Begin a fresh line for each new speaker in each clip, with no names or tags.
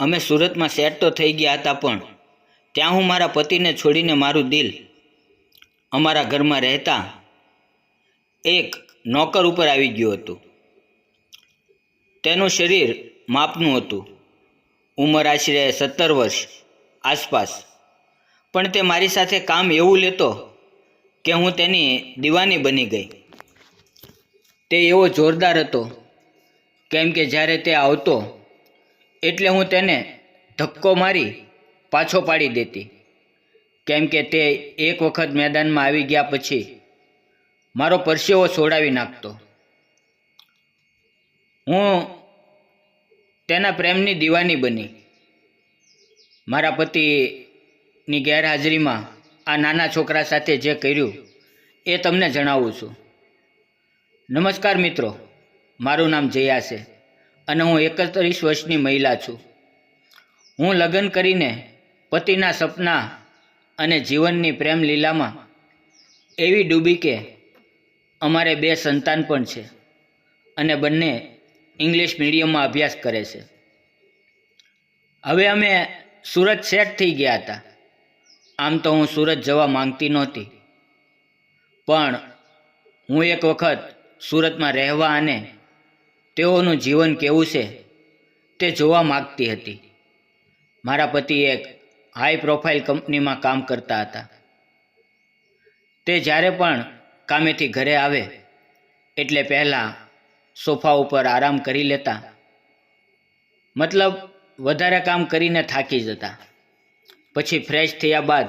અમે સુરતમાં સેટ તો થઈ ગયા હતા પણ ત્યાં હું મારા પતિને છોડીને મારું દિલ અમારા ઘરમાં રહેતા એક નોકર ઉપર આવી ગયું હતું. તેનું શરીર માપનું હતું. ઉંમર આશરે સત્તર વર્ષ આસપાસ. પણ તે મારી સાથે કામ એવું લેતો કે હું તેની દીવાની બની ગઈ. તે એવો જોરદાર હતો. કેમ કે જ્યારે તે આવતો એટલે હું તેને ધક્કો મારી પાછો પાડી દેતી. કેમ કે તે એક વખત મેદાનમાં આવી ગયા પછી મારો પરસેવો છોડાવી નાખતો. હું તેના પ્રેમની દીવાની બની. મારા પતિની ગેરહાજરીમાં આ નાના છોકરા સાથે જે કર્યું એ તમને જણાવું છું. નમસ્કાર મિત્રો, મારું નામ જયા છે. અને હું એકત્રીસ વર્ષની મહિલા છું. હું લગ્ન કરીને પતિના સપના અને જીવનની પ્રેમ લીલામાં એવી ડૂબી કે અમારે બે સંતાન પણ છે અને બંને ઇંગ્લિશ મીડિયમમાં અભ્યાસ કરે છે. હવે અમે સુરત સેટ થઈ ગયા હતા. આમ તો હું સુરત જવા માંગતી નહોતી. પણ હું એક વખત સુરતમાં રહેવા અને તેઓનું જીવન કેવું છે તે જોવા માગતી હતી. મારા પતિ એક હાઈ પ્રોફાઇલ કંપનીમાં કામ કરતા હતા. તે જ્યારે પણ કામેથી ઘરે આવે, એટલે પહેલાં સોફા ઉપર આરામ કરી લેતા. મતલબ, વધારે કામ કરીને થાકી જતા. પછી ફ્રેશ થયા બાદ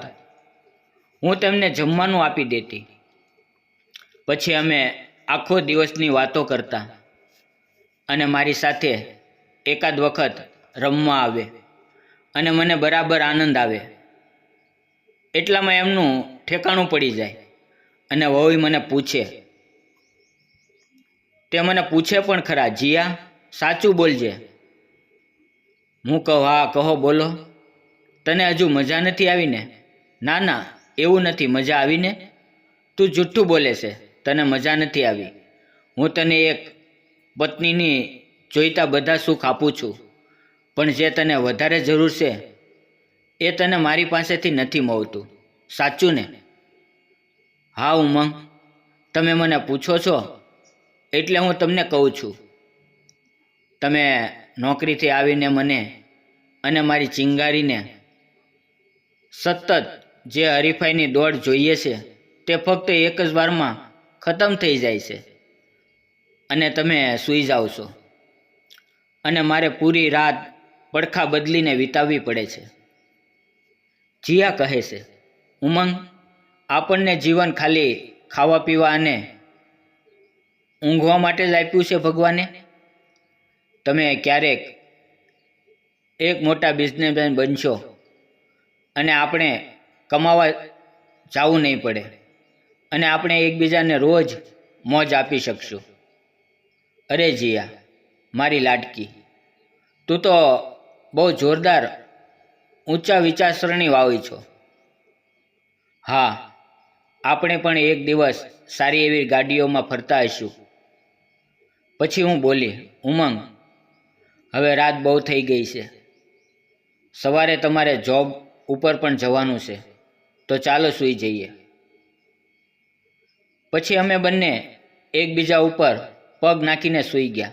હું તેમને જમવાનું આપી દેતી. પછી અમે આખો દિવસની વાતો કરતા. અને મારી સાથે એકાદ વખત રમવા આવે અને મને બરાબર આનંદ આવે. એટલામાં એમનું ઠેકાણું પડી જાય અને વહુઈ મને પૂછે. તે મને પૂછે પણ ખરા, જીયા, સાચું બોલજે. હું કહું, હા, કહો, બોલો. તને હજુ મજા નથી આવીને? ના ના, એવું નથી, મજા આવીને તું જુઠ્ઠું બોલે છે, તને મજા નથી આવી. હું તને એક પત્નીની જોઈતા બધા સુખ આપું છું. પણ જે તને વધારે જરૂર છે, એ તને મારી પાસેથી નથી મળતું. સાચું ને? હા, ઉમંગ. તમે મને પૂછો છો, એટલે હું તમને કહું છું. તમે નોકરીથી આવીને મને અને મારી ચિંગારીને સતત જે હરીફાઈની દોડ જોઈએ છે, તે ફક્ત એક જ વારમાં ખતમ થઈ જાય છે. અને તમે સૂઈ જાઓ છો. અને મારે પૂરી રાત પડખા બદલીને વિતાવવી પડે છે. જીયા કહે છે, ઉમંગ, આપણને જીવન ખાલી ખાવા પીવા અને ઊંઘવા માટે જ આપ્યું છે ભગવાને? તમે ક્યારેક એક મોટા બિઝનેસમેન બનશો અને આપણે કમાવા જવું નહીં પડે અને આપણે એકબીજાને રોજ મોજ આપી શકશું. અરે જીયા, મારી લાડકી, તું તો બહુ જોરદાર ઊંચા વિચારસરણી વાવી છો. હા, આપણે પણ એક દિવસ સારી એવી ગાડીઓમાં ફરતા હશું પછી હું બોલી, ઉમંગ, હવે રાત બહુ થઈ ગઈ છે. સવારે તમારે જોબ ઉપર પણ જવાનું છે, તો ચાલો સૂઈ જઈએ. પછી અમે બંને એકબીજા ઉપર પગ નાખીને સૂઈ ગયા.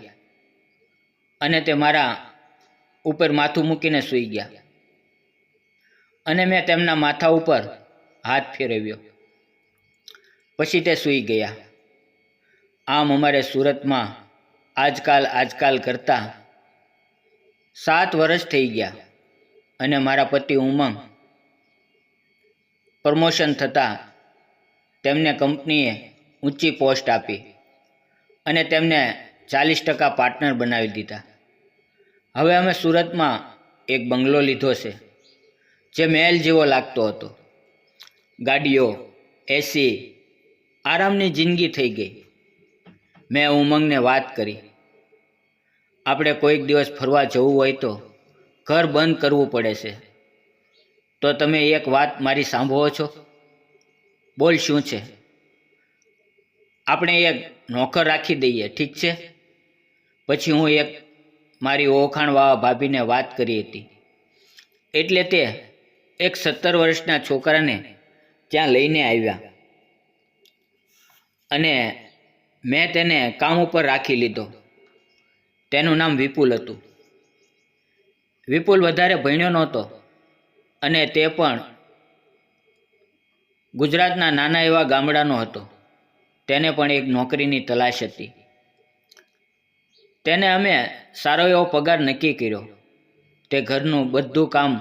અને તે મારા ઉપર માથું મૂકીને સૂઈ ગયા. અને મેં તેમના માથા ઉપર હાથ ફેરવ્યો. પછી તે સૂઈ ગયા. આમ અમારે સુરતમાં આજકાલ આજકાલ કરતાં સાત વર્ષ થઈ ગયા અને મારા પતિ ઉમંગ પ્રમોશન થતાં તેમને કંપનીએ ઊંચી પોસ્ટ આપી. અને તેમને ચાલીસ ટકા પાર્ટનર બનાવી દીધા. હવે અમે સુરતમાં એક બંગલો લીધો છે, જે મહેલ જેવો લાગતો હતો. ગાડીઓ એસી આરામની જિંદગી થઈ ગઈ. મેં ઉમંગને વાત કરી. આપણે કોઈક દિવસ ફરવા જવું હોય તો ઘર બંધ કરવું પડે છે. તો તમે એક વાત મારી સાંભળો છો? બોલ શું છે? આપણે એક નોકર રાખી દઈએ, ઠીક છે? પછી હું એક મારી ઓળખાણવાળા ભાભીને વાત કરી હતી. એટલે તે એક સત્તર વર્ષના છોકરાને ત્યાં લઈને આવ્યા. અને મેં તેને કામ ઉપર રાખી લીધો. તેનું નામ વિપુલ હતું. વિપુલ વધારે ભણ્યો નહોતો અને તે પણ ગુજરાતના નાના એવા ગામડાનો હતો. તેને પણ એક નોકરીની તલાશ હતી. તેને અમે સારો એવો પગાર નક્કી કર્યો. તે ઘરનું બધું કામ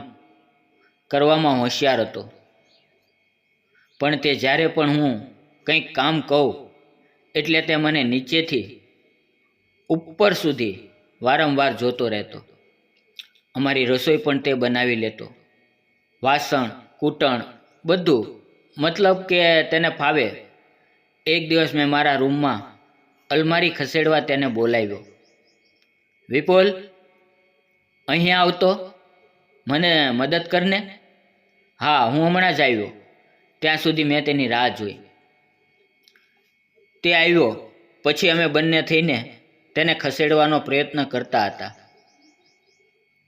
કરવામાં હોશિયાર હતો. પણ તે જ્યારે પણ હું કંઈક કામ કહું, એટલે તે મને નીચેથી ઉપર સુધી વારંવાર જોતો રહેતો. અમારી રસોઈ પણ તે બનાવી લેતો. વાસણ, કૂટણ બધું, મતલબ કે તેને ફાવે એક દિવસ મેં મારા રૂમમાં અલમારી ખસેડવા તેને બોલાવ્યો. વિપુલ, અહીંયા આવતો, મને મદદ કરને? હા, હું હમણાં જ આવ્યો. ત્યાં સુધી મેં તેની રાહ જોઈ. તે આવ્યો. પછી અમે બંને થઈને તેને ખસેડવાનો પ્રયત્ન કરતા હતા.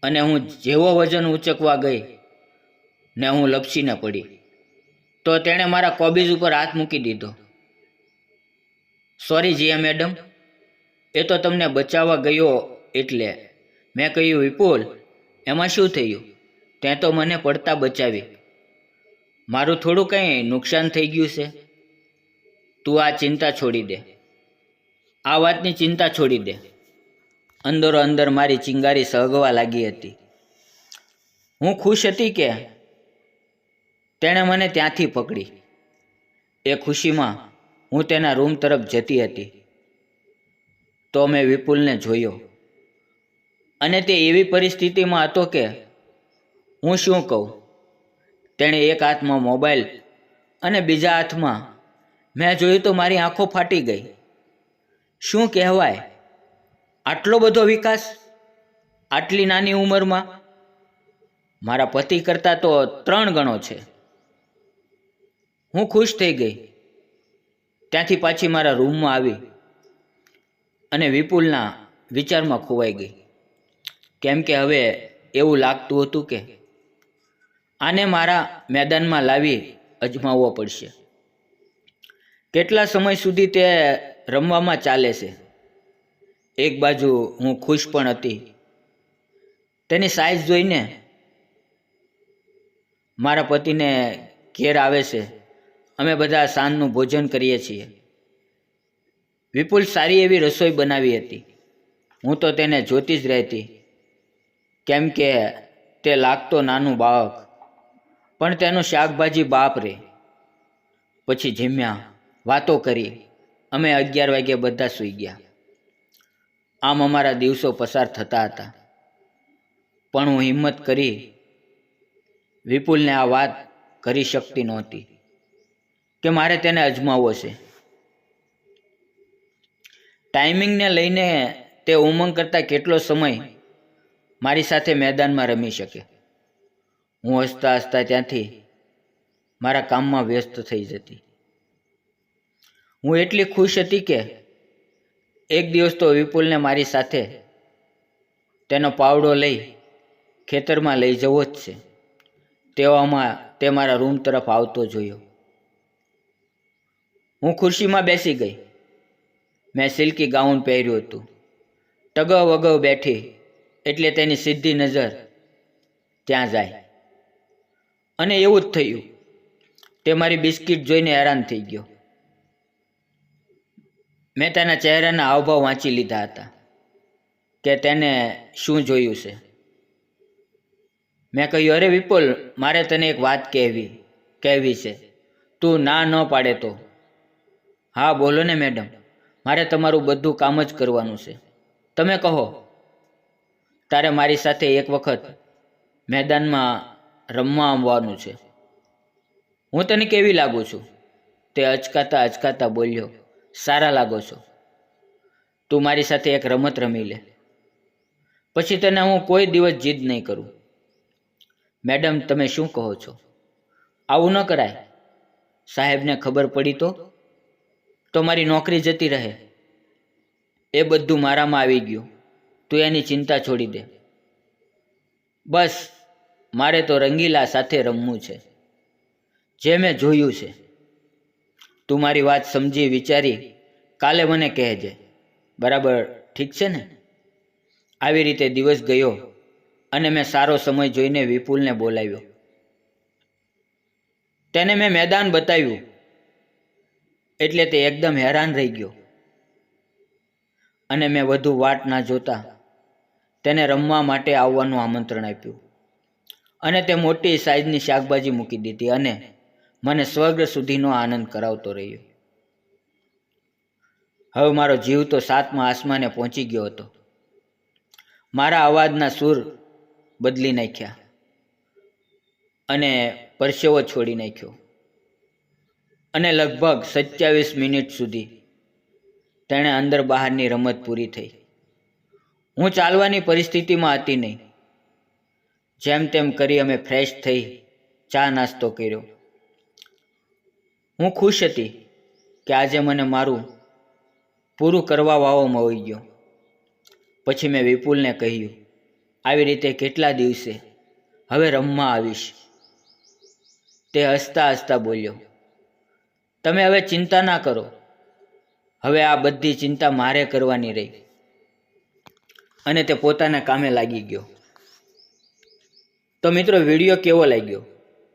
અને હું જેવો વજન ઉચકવા ગઈ ને હું લપસીને પડી, તો તેણે મારા કોબીજ ઉપર હાથ મૂકી દીધો. સોરી જીયા મેડમ એ તો તમને બચાવવા ગયો એટલે. મેં કહ્યું, વિપુલ, એમાં શું થયું? તે તો મને પડતા બચાવી. મારું થોડું કંઈ નુકસાન થઈ ગયું છે. તું આ ચિંતા છોડી દે. આ વાતની ચિંતા છોડી દે. અંદરો અંદર મારી ચિંગારી સળગવા લાગી હતી. હું ખુશ હતી કે તેણે મને ત્યાંથી પકડી. એ ખુશીમાં હું તેના રૂમ તરફ જતી હતી. તો મેં વિપુલને જોયો. અને તે એવી પરિસ્થિતિમાં હતો કે હું શું કહું? તેણે એક હાથમાં મોબાઈલ અને બીજા હાથમાં, મેં જોયું તો મારી આંખો ફાટી ગઈ. શું કહેવાય? આટલો બધો વિકાસ? આટલી નાની ઉંમરમાં? મારા પતિ કરતાં તો ત્રણ ગણો છે. હું ખુશ થઈ ગઈ. ત્યાંથી પાછી મારા રૂમમાં આવી અને વિપુલના વિચારમાં ખોવાઈ ગઈ. કેમ કે હવે એવું લાગતું હતું કે આને મારા મેદાનમાં લાવી અજમાવવો પડશે. કેટલા સમય સુધી તે રમવામાં ચાલે છે? એક બાજુ હું ખુશ પણ હતી. તેની સાઈઝ જોઈને મારા પતિને ઘેર આવે છે. અમે બધા સાંજનું ભોજન કરીએ છીએ. વિપુલ સારી એવી રસોઈ બનાવી હતી. હું તો તેને જોતી જ રહેતી. કેમ કે તે લાગતો નાનું બાળક. પણ તેનું શાકભાજી બાપ રે. પછી જીમ્યા વાતો કરી. અમે અગિયાર વાગ્યે બધા સૂઈ ગયા. આમ અમારા દિવસો પસાર થતા હતા. પણ હું હિંમત કરી વિપુલને આ વાત કરી શકતી નહોતી. કે મારે તેને અજમાવવો છે. ટાઈમિંગને લઈને તે ઉમંગ કરતાં કેટલો સમય મારી સાથે મેદાનમાં રમી શકે. હું હસતા હસતા ત્યાંથી મારા કામમાં વ્યસ્ત થઈ જતી. હું એટલી ખુશ હતી કે એક દિવસ તો વિપુલને મારી સાથે તેનો પાવડો લઈ ખેતરમાં લઈ જવો જ છે. તેવામાં તે મારા રૂમ તરફ આવતો જોયો. હું ખુરશીમાં બેસી ગઈ. મેં સિલ્કી ગાઉન પહેર્યું હતું. ટગવ વગવ બેઠી, એટલે તેની સીધી નજર ત્યાં જાય. અને એવું જ થયું. તે મારી બિસ્કિટ જોઈને હેરાન થઈ ગયો. મેં તેના ચહેરાના હાવભાવ વાંચી લીધા હતા કે તેને શું જોયું છે. મેં કહ્યું, અરે વિપુલ, મારે તને એક વાત કહેવી કહેવી છે. તું ના ન પાડે તો. હા, બોલો ને, મેડમ. મારે તમારું બધું કામ જ કરવાનું છે. તમે કહો. તારે મારી સાથે એક વખત મેદાનમાં રમવા આવવાનું છે. હું તને કેવી લાગુ છું? તે અચકાતા અચકાતા બોલ્યો. સારા લાગો છો. તું મારી સાથે એક રમત રમી લે. પછી તને હું કોઈ દિવસ જીદ નહીં કરું. મેડમ, તમે શું કહો છો? આવું ન કરાય. સાહેબને ખબર પડી તો? તો મારી નોકરી જતી રહે. એ બધું મારામાં આવી ગયું. તું એની ચિંતા છોડી દે. બસ, મારે તો રંગીલા સાથે રમવું છે. જે મેં જોયું છે. તું મારી વાત સમજી વિચારી, કાલે મને કહેજે. બરાબર, ઠીક છે ને? આવી રીતે દિવસ ગયો અને મેં સારો સમય જોઈને વિપુલને બોલાવ્યો. તેને મેં મેદાન બતાવ્યું. એટલે તે એકદમ હેરાન રહી ગયો. અને મેં વધુ વાટ ના જોતા તેને રમવા માટે આવવાનું આમંત્રણ આપ્યું. અને તે મોટી સાઈઝની શાકભાજી મૂકી દીધી અને મને સ્વર્ગ સુધીનો આનંદ કરાવતો રહ્યો. હવે મારો જીવ તો સાતમા આસમાને પહોંચી ગયો હતો. મારા અવાજના સૂર બદલી નાખ્યા અને પરસેવો છોડી નાખ્યો. અને લગભગ સત્યાવીસ મિનિટ સુધી તેણે અંદર બહારની રમત પૂરી થઈ. હું ચાલવાની પરિસ્થિતિમાં હતી નહીં. જેમ તેમ કરી અમે ફ્રેશ થઈ ચા નાસ્તો કર્યો. હું ખુશ હતી કે આજે મને મારું પૂરું કરવા વાવો મળી ગયો. પછી મેં વિપુલને કહ્યું, આવી રીતે કેટલા દિવસે હવે રમવા આવીશ? તે હસતા હસતા બોલ્યો તમે હવે ચિંતા ના કરો. હવે આ બધી ચિંતા મારે કરવાની રહી. અને તે પોતાના કામે લાગી ગયો. તો મિત્રો, વીડિયો કેવો લાગ્યો?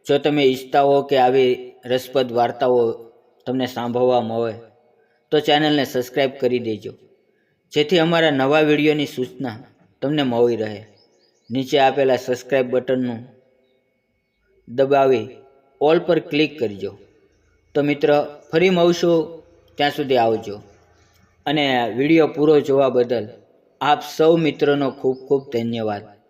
જો તમે ઈચ્છતા હો કે આવી રસપ્રદ વાર્તાઓ તમને સાંભળવા મળે તો ચેનલને સબસ્ક્રાઈબ કરી દેજો. જેથી અમારા નવા વિડીયોની સૂચના તમને મળી રહે. નીચે આપેલા સબસ્ક્રાઈબ બટનનું દબાવી ઓલ પર ક્લિક કરજો. તો મિત્ર, ફરી મળશું. ત્યાં સુધી આવજો. અને વીડિયો પૂરો જોવા બદલ આપ સૌ મિત્રોનો ખૂબ ખૂબ ધન્યવાદ.